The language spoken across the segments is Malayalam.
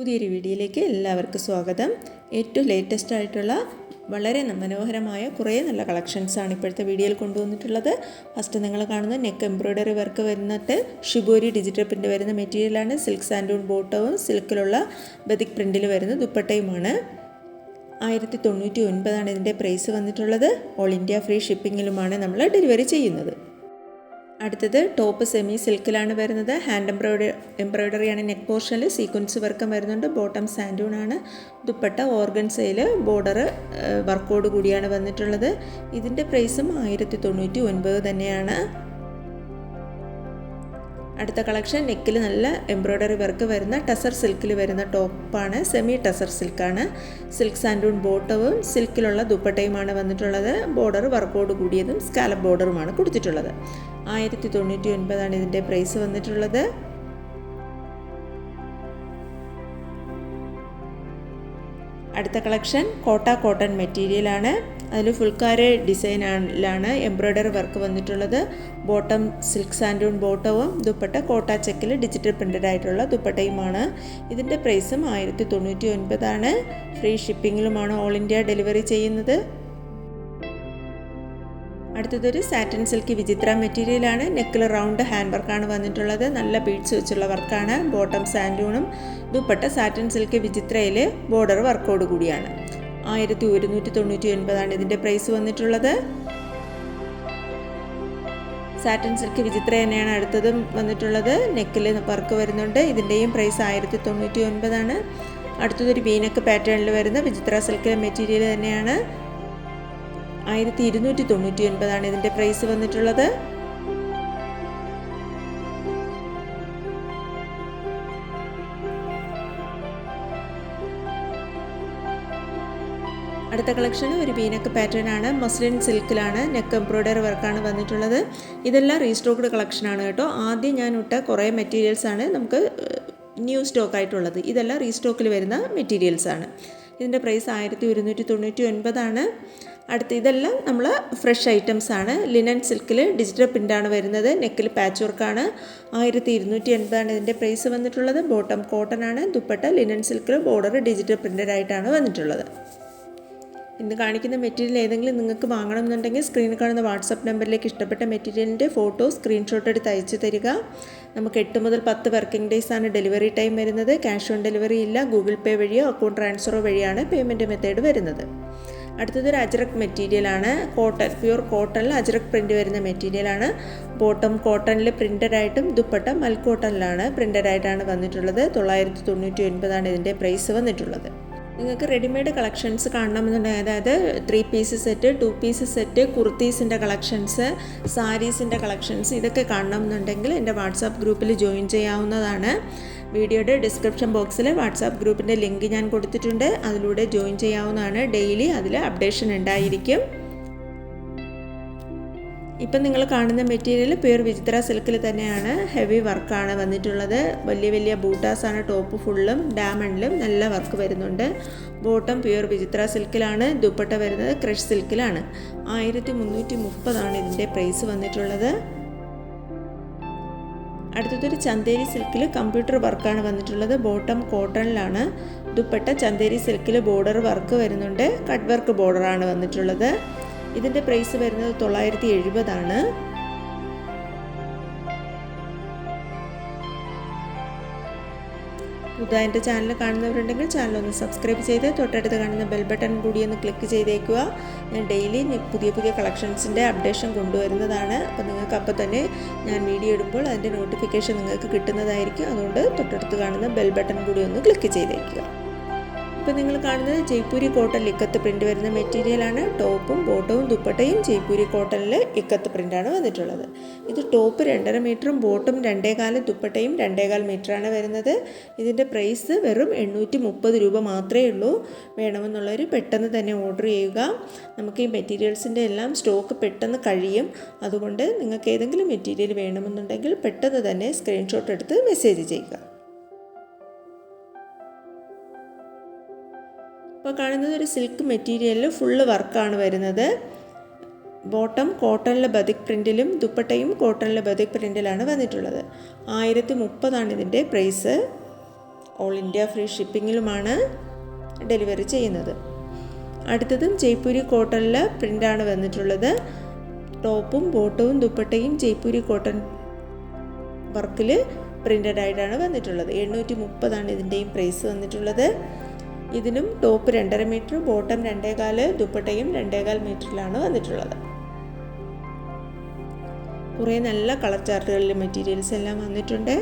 പുതിയൊരു വീഡിയോയിലേക്ക് എല്ലാവർക്കും സ്വാഗതം. ഏറ്റവും ലേറ്റസ്റ്റ് ആയിട്ടുള്ള വളരെ മനോഹരമായ കുറേ നല്ല കളക്ഷൻസാണ് ഇപ്പോഴത്തെ വീഡിയോയിൽ കൊണ്ടുവന്നിട്ടുള്ളത്. ഫസ്റ്റ് നിങ്ങൾ കാണുന്ന നെക്ക് എംബ്രോയ്ഡറി വർക്ക് വരുന്നിട്ട് ഷിബോരി ഡിജിറ്റൽ പ്രിന്റ് വരുന്ന മെറ്റീരിയലാണ് സിൽക്ക് സാൻഡൂൺ ബോട്ടവും സിൽക്കിലുള്ള ബതിക് പ്രിന്റിൽ വരുന്ന ദുപ്പട്ടയുമാണ് ആയിരത്തി തൊണ്ണൂറ്റി ഒൻപതാണ് ഇതിന്റെ പ്രൈസ് വന്നിട്ടുള്ളത്. ഓൾ ഇന്ത്യ ഫ്രീ ഷിപ്പിങ്ങിലുമാണ് നമ്മൾ ഡെലിവറി ചെയ്യുന്നത്. അടുത്തത് ടോപ്പ് സെമി സിൽക്കിലാണ് വരുന്നത്. ഹാൻഡ് എംബ്രോയ്ഡറി എംബ്രോയിഡറിയാണ് നെക്ക് പോർഷനിൽ. സീക്വൻസ് വർക്കം വരുന്നുണ്ട്. ബോട്ടം സാൻഡൂൺ ആണ് ദുപ്പട്ട ഓർഗൻസയിൽ ബോർഡർ വർക്കോട് കൂടിയാണ് വന്നിട്ടുള്ളത്. ഇതിന്റെ പ്രൈസും ആയിരത്തി തൊണ്ണൂറ്റി ഒൻപത് തന്നെയാണ്. അടുത്ത കളക്ഷൻ നെക്കിൽ നല്ല എംബ്രോയ്ഡറി വർക്ക് വരുന്ന ടസർ സിൽക്കിൽ വരുന്ന ടോപ്പാണ് സെമി ടസർ സിൽക്കാണ്. സിൽക്ക് സാൻഡൂൺ ബോട്ടവും സിൽക്കിലുള്ള ദുപ്പട്ടയുമാണ് വന്നിട്ടുള്ളത്. ബോർഡർ വർക്കോട് കൂടിയതും സ്കാലപ്പ് ബോർഡറുമാണ് കൊടുത്തിട്ടുള്ളത്. ആയിരത്തി തൊണ്ണൂറ്റി ഒൻപതാണ് ഇതിന്റെ പ്രൈസ് വന്നിട്ടുള്ളത്. അടുത്ത കളക്ഷൻ കോട്ട കോട്ടൺ മെറ്റീരിയലാണ്. അതിൽ ഫുൾക്കാരെ ഡിസൈനിലാണ് എംബ്രോയ്ഡറി വർക്ക് വന്നിട്ടുള്ളത്. ബോട്ടം സിൽക്ക് സാൻഡൂൺ ബോട്ടവും ദുപ്പട്ട കോട്ട ചെക്കിൽ ഡിജിറ്റൽ പ്രിന്റഡ് ആയിട്ടുള്ള ദുപ്പട്ടയുമാണ്. ഇതിന്റെ പ്രൈസും ആയിരത്തി തൊണ്ണൂറ്റി ഒൻപതാണ് ഫ്രീ ഷിപ്പിങ്ങിലുമാണ് ഓൾ ഇന്ത്യ ഡെലിവറി ചെയ്യുന്നത്. അടുത്തതൊരു സാറ്റൻ സിൽക്ക് വിചിത്ര മെറ്റീരിയലാണ്. നെക്കിൽ റൗണ്ട് ഹാൻഡ് വർക്കാണ് വന്നിട്ടുള്ളത്. നല്ല ബീഡ്സ് വെച്ചുള്ള വർക്കാണ്. ബോട്ടം സാൻഡൂണും ദുപ്പട്ട സാറ്റൻ സിൽക്ക് വിചിത്രയിൽ ബോർഡർ വർക്കോട് കൂടിയാണ്. ആയിരത്തി ഒരുന്നൂറ്റി തൊണ്ണൂറ്റി ഒൻപതാണ് ഇതിന്റെ പ്രൈസ് വന്നിട്ടുള്ളത്. സാറ്റൻ സിൽക്ക് വിചിത്ര തന്നെയാണ് അടുത്തതും വന്നിട്ടുള്ളത്. നെക്കിൽ വർക്ക് വരുന്നുണ്ട്. ഇതിന്റെയും പ്രൈസ് ആയിരത്തി തൊണ്ണൂറ്റി ഒൻപതാണ് അടുത്തതൊരു വീനക്ക് പാറ്റേണിൽ വരുന്ന വിചിത്ര സിൽക്ക് മെറ്റീരിയൽ തന്നെയാണ്. ആയിരത്തി ഇരുന്നൂറ്റി തൊണ്ണൂറ്റി ഒൻപതാണ് ഇതിന്റെ പ്രൈസ് വന്നിട്ടുള്ളത്. അടുത്ത കളക്ഷൻ ഒരു ബീനക്ക് പാറ്റേൺ ആണ്. മസ്ലിൻ സിൽക്കിലാണ് നെക്ക് എംബ്രോയ്ഡറി വർക്കാണ് വന്നിട്ടുള്ളത്. ഇതെല്ലാം റീസ്റ്റോക്ക്ഡ് കളക്ഷനാണ് കേട്ടോ. ആദ്യം ഞാൻ ഇട്ട കുറേ മെറ്റീരിയൽസ് ആണ് നമുക്ക് ന്യൂ സ്റ്റോക്ക് ആയിട്ടുള്ളത്. ഇതെല്ലാം റീസ്റ്റോക്കിൽ വരുന്ന മെറ്റീരിയൽസ് ആണ്. ഇതിന്റെ പ്രൈസ് ആയിരത്തി ഒരുന്നൂറ്റി തൊണ്ണൂറ്റി ഒൻപതാണ് അടുത്ത ഇതെല്ലാം നമ്മൾ ഫ്രഷ് ഐറ്റംസ് ആണ്. ലിനൻ സിൽക്കിൽ ഡിജിറ്റൽ പ്രിന്റാണ് വരുന്നത്. നെക്കിൽ പാച്ച് വർക്കാണ് ആയിരത്തി ഇരുന്നൂറ്റി എൺപതാണ് ഇതിന്റെ പ്രൈസ് വന്നിട്ടുള്ളത്. ബോട്ടം കോട്ടൺ ആണ്. ദുപ്പട്ട ലിനൻ സിൽക്കിൽ ബോർഡർ ഡിജിറ്റൽ പ്രിന്റഡ് ആയിട്ടാണ് വന്നിട്ടുള്ളത്. ഇന്ന് കാണിക്കുന്ന മെറ്റീരിയൽ ഏതെങ്കിലും നിങ്ങൾക്ക് വാങ്ങണമെന്നുണ്ടെങ്കിൽ സ്ക്രീനിൽ കാണുന്ന വാട്സപ്പ് നമ്പറിലേക്ക് ഇഷ്ടപ്പെട്ട മെറ്റീരിയലിന്റെ ഫോട്ടോ സ്ക്രീൻഷോട്ട് എടുത്ത് അയച്ചു തരിക. നമുക്ക് എട്ട് മുതൽ പത്ത് വർക്കിംഗ് ഡേയ്സ് ആണ് ഡെലിവറി ടൈം വരുന്നത്. ക്യാഷ് ഓൺ ഡെലിവറി ഇല്ല. ഗൂഗിൾ പേ വഴിയോ അക്കൗണ്ട് ട്രാൻസ്ഫറോ വഴിയാണ് പേയ്മെന്റ് മെത്തേഡ് വരുന്നത്. അടുത്തത് ഒരു അജ്രക് മെറ്റീരിയലാണ് കോട്ടൺ പ്യൂർ കോട്ടണിൽ അജ്രക് പ്രിന്റ് വരുന്ന മെറ്റീരിയലാണ് ബോട്ടം കോട്ടണിൽ പ്രിന്റഡ് ആയിട്ടും ദുപ്പട്ട മൽക്കോട്ടണിലാണ് പ്രിന്റഡ് ആയിട്ടാണ് വന്നിട്ടുള്ളത്. തൊള്ളായിരത്തി തൊണ്ണൂറ്റി ഒൻപതാണ് ഇതിന്റെ പ്രൈസ് വന്നിട്ടുള്ളത്. നിങ്ങൾക്ക് റെഡിമെയ്ഡ് കളക്ഷൻസ് കാണണമെന്നുണ്ടെങ്കിൽ അതായത് three piece set two piece set കുർത്തീസിന്റെ collections സാരീസിന്റെ കളക്ഷൻസ് ഇതൊക്കെ കാണണമെന്നുണ്ടെങ്കിൽ എന്റെ വാട്സാപ്പ് ഗ്രൂപ്പിൽ ജോയിൻ ചെയ്യാവുന്നതാണ്. വീഡിയോയുടെ ഡിസ്ക്രിപ്ഷൻ ബോക്സിൽ വാട്സാപ്പ് ഗ്രൂപ്പിന്റെ ലിങ്ക് ഞാൻ കൊടുത്തിട്ടുണ്ട്. അതിലൂടെ ജോയിൻ ചെയ്യാവുന്നതാണ്. ഡെയിലി അതിൽ അപ്ഡേഷൻ ഉണ്ടായിരിക്കും. ഇപ്പം നിങ്ങൾ കാണുന്ന മെറ്റീരിയൽ പ്യൂർ വിചിത്ര സിൽക്കിൽ തന്നെയാണ് ഹെവി വർക്കാണ് വന്നിട്ടുള്ളത്. വലിയ വലിയ ബൂട്ടാസാണ് ടോപ്പ് ഫുള്ളും ഡാമണ്ടിലും നല്ല വർക്ക് വരുന്നുണ്ട്. ബോട്ടം പ്യൂർ വിചിത്ര സിൽക്കിലാണ് ദുപ്പട്ട വരുന്നത് ക്രഷ് സിൽക്കിലാണ്. ആയിരത്തി മുന്നൂറ്റി മുപ്പതാണ് ഇതിന്റെ പ്രൈസ് വന്നിട്ടുള്ളത്. അടുത്തതൊരു ചന്തേരി സിൽക്കിൽ കമ്പ്യൂട്ടർ വർക്കാണ് വന്നിട്ടുള്ളത്. ബോട്ടം കോട്ടണിലാണ് ദുപ്പട്ട ചന്തേരി സിൽക്കിൽ ബോർഡർ വർക്ക് വരുന്നുണ്ട്. കട്ട് വർക്ക് ബോർഡറാണ് വന്നിട്ടുള്ളത്. ഇതിന്റെ പ്രൈസ് വരുന്നത് തൊള്ളായിരത്തി എഴുപതാണ്. പുതുതായി എന്റെ ചാനൽ കാണുന്നവരുണ്ടെങ്കിൽ ചാനൽ ഒന്ന് സബ്സ്ക്രൈബ് ചെയ്ത് തൊട്ടടുത്ത് കാണുന്ന ബെൽ ബട്ടൺ കൂടി ഒന്ന് ക്ലിക്ക് ചെയ്തേക്കുക. ഞാൻ ഡെയിലി പുതിയ പുതിയ കളക്ഷൻസിന്റെ അപ്ഡേഷൻ കൊണ്ടുവരുന്നതാണ്. അപ്പോൾ നിങ്ങൾക്ക് അപ്പോൾ തന്നെ ഞാൻ വീഡിയോ ഇടുമ്പോൾ അതിന്റെ നോട്ടിഫിക്കേഷൻ നിങ്ങൾക്ക് കിട്ടുന്നതായിരിക്കും. അതുകൊണ്ട് തൊട്ടടുത്ത് കാണുന്ന ബെൽ ബട്ടൺ കൂടി ഒന്ന് ക്ലിക്ക് ചെയ്തേക്കുക. ഇപ്പോൾ നിങ്ങൾ കാണുന്നത് ജയ്പൂരി കോട്ടൺ ഇക്കത്ത് പ്രിന്റ് വരുന്ന മെറ്റീരിയലാണ് ടോപ്പും ബോട്ടവും ദുപ്പട്ടയും ജയ്പൂരി കോട്ടണിൽ ഇക്കത്ത് പ്രിന്റാണ് വന്നിട്ടുള്ളത്. ഇത് ടോപ്പ് രണ്ടര മീറ്ററും ബോട്ടും രണ്ടേകാൽ ദുപ്പട്ടയും രണ്ടേകാൽ മീറ്ററാണ് വരുന്നത്. ഇതിന്റെ പ്രൈസ് വെറും എണ്ണൂറ്റി മുപ്പത് രൂപ മാത്രമേ ഉള്ളൂ. വേണമെന്നുള്ളവർ പെട്ടെന്ന് തന്നെ ഓർഡർ ചെയ്യുക. നമുക്ക് ഈ മെറ്റീരിയൽസിന്റെ എല്ലാം സ്റ്റോക്ക് പെട്ടെന്ന് കഴിയും. അതുകൊണ്ട് നിങ്ങൾക്ക് ഏതെങ്കിലും മെറ്റീരിയൽ വേണമെന്നുണ്ടെങ്കിൽ പെട്ടെന്ന് തന്നെ സ്ക്രീൻഷോട്ട് എടുത്ത് മെസ്സേജ് ചെയ്യുക. ഇപ്പോൾ കാണുന്നത് ഒരു സിൽക്ക് മെറ്റീരിയലിൽ ഫുള്ള് വർക്കാണ് വരുന്നത്. ബോട്ടം കോട്ടണിലെ ബതിക് പ്രിന്റിലും ദുപ്പട്ടയും കോട്ടണിലെ ബതിക് പ്രിന്റിലാണ് വന്നിട്ടുള്ളത്. ആയിരത്തി മുപ്പതാണ് ഇതിന്റെ പ്രൈസ് ഓൾ ഇന്ത്യ ഫ്രീ ഷിപ്പിങ്ങിലുമാണ് ഡെലിവറി ചെയ്യുന്നത്. അടുത്തതും ജയ്പൂരി കോട്ടണിലെ പ്രിന്റാണ് വന്നിട്ടുള്ളത്. ടോപ്പും ബോട്ടവും ദുപ്പട്ടയും ജയ്പൂരി കോട്ടൺ വർക്കിൽ പ്രിന്റഡ് ആയിട്ടാണ് വന്നിട്ടുള്ളത്. എണ്ണൂറ്റി മുപ്പതാണ് ഇതിന്റെയും പ്രൈസ് വന്നിട്ടുള്ളത്. ഇതിനും ടോപ്പ് രണ്ടര മീറ്റർ ബോട്ടം രണ്ടേകാൽ ദുപ്പട്ടയും രണ്ടേകാൽ മീറ്ററിലാണ് വന്നിട്ടുള്ളത്. കുറേ നല്ല കളർ ചാർട്ടുകളിൽ മെറ്റീരിയൽസ് എല്ലാം വന്നിട്ടുണ്ട്.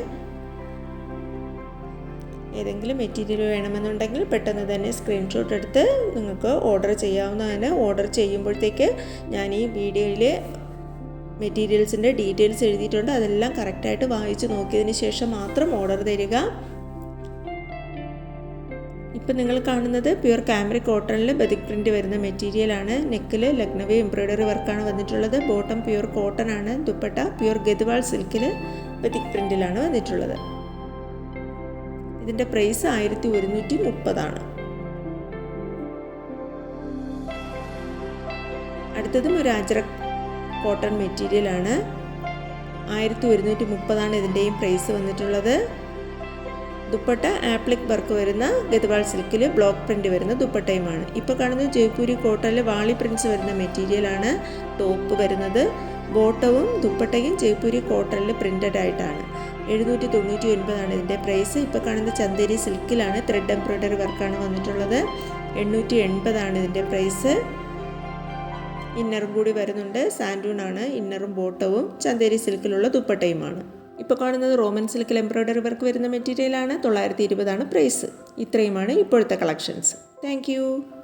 ഏതെങ്കിലും മെറ്റീരിയൽ വേണമെന്നുണ്ടെങ്കിൽ പെട്ടെന്ന് തന്നെ സ്ക്രീൻഷോട്ട് എടുത്ത് നിങ്ങൾക്ക് ഓർഡർ ചെയ്യാവുന്നതാണ്. ഓർഡർ ചെയ്യുമ്പോഴത്തേക്ക് ഞാൻ ഈ വീഡിയോയിൽ മെറ്റീരിയൽസിന്റെ ഡീറ്റെയിൽസ് എഴുതിയിട്ടുണ്ട്. അതെല്ലാം കറക്റ്റായിട്ട് വായിച്ച് നോക്കിയതിന് ശേഷം മാത്രം ഓർഡർ തരിക. ഇപ്പം നിങ്ങൾ കാണുന്നത് പ്യുർ ക്യാമറി കോട്ടണിൽ ബതിക് പ്രിന്റ് വരുന്ന മെറ്റീരിയലാണ് നെക്കിൽ ലഗ്നവി എംബ്രോയ്ഡറി വർക്കാണ് വന്നിട്ടുള്ളത്. ബോട്ടം പ്യുർ കോട്ടൺ ആണ്. ദുപ്പട്ട പ്യുർ ഗദ്വാൾ സിൽക്കിൽ ബതിക് പ്രിന്റിലാണ് വന്നിട്ടുള്ളത്. ഇതിന്റെ പ്രൈസ് ആയിരത്തി ഒരുന്നൂറ്റി മുപ്പതാണ് അടുത്തതും ഒരു അജ്രക് കോട്ടൺ മെറ്റീരിയലാണ് ആയിരത്തി ഒരുന്നൂറ്റി മുപ്പതാണ് ഇതിന്റെയും പ്രൈസ് വന്നിട്ടുള്ളത്. ദുപ്പട്ട ആപ്ലിക് വർക്ക് വരുന്ന ഗദ്വാൾ സിൽക്കിൽ ബ്ലോക്ക് പ്രിന്റ് വരുന്ന ദുപ്പട്ടയുമാണ്. ഇപ്പോൾ കാണുന്നത് ജയ്പൂരി കോട്ടയിലെ വാളി പ്രിൻസ് വരുന്ന മെറ്റീരിയലാണ് ടോപ്പ് വരുന്നത് ബോട്ടവും ദുപ്പട്ടയും ജയ്പൂരി കോട്ടണിൽ പ്രിന്റഡ് ആയിട്ടാണ്. എഴുന്നൂറ്റി തൊണ്ണൂറ്റി ഒൻപതാണ് ഇതിന്റെ പ്രൈസ് ഇപ്പോൾ കാണുന്ന ചന്ദേരി സിൽക്കിലാണ് ത്രെഡ് എംബ്രോയ്ഡറി വർക്കാണ് വന്നിട്ടുള്ളത്. എണ്ണൂറ്റി എൺപതാണ് ഇതിന്റെ പ്രൈസ് ഇന്നറും കൂടി വരുന്നുണ്ട്. സാൻഡൂൺ ആണ്. ഇന്നറും ബോട്ടവും ചന്ദേരി സിൽക്കിലുള്ള ദുപ്പട്ടയുമാണ്. ഇപ്പോൾ കാണുന്നത് റോമൻ സിൽക്കിൽ എംബ്രോയ്ഡറി വർക്ക് വരുന്ന മെറ്റീരിയലാണ് തൊള്ളായിരത്തി ഇരുപതാണ് പ്രൈസ് ഇത്രയുമാണ് ഇപ്പോഴത്തെ കളക്ഷൻസ് താങ്ക്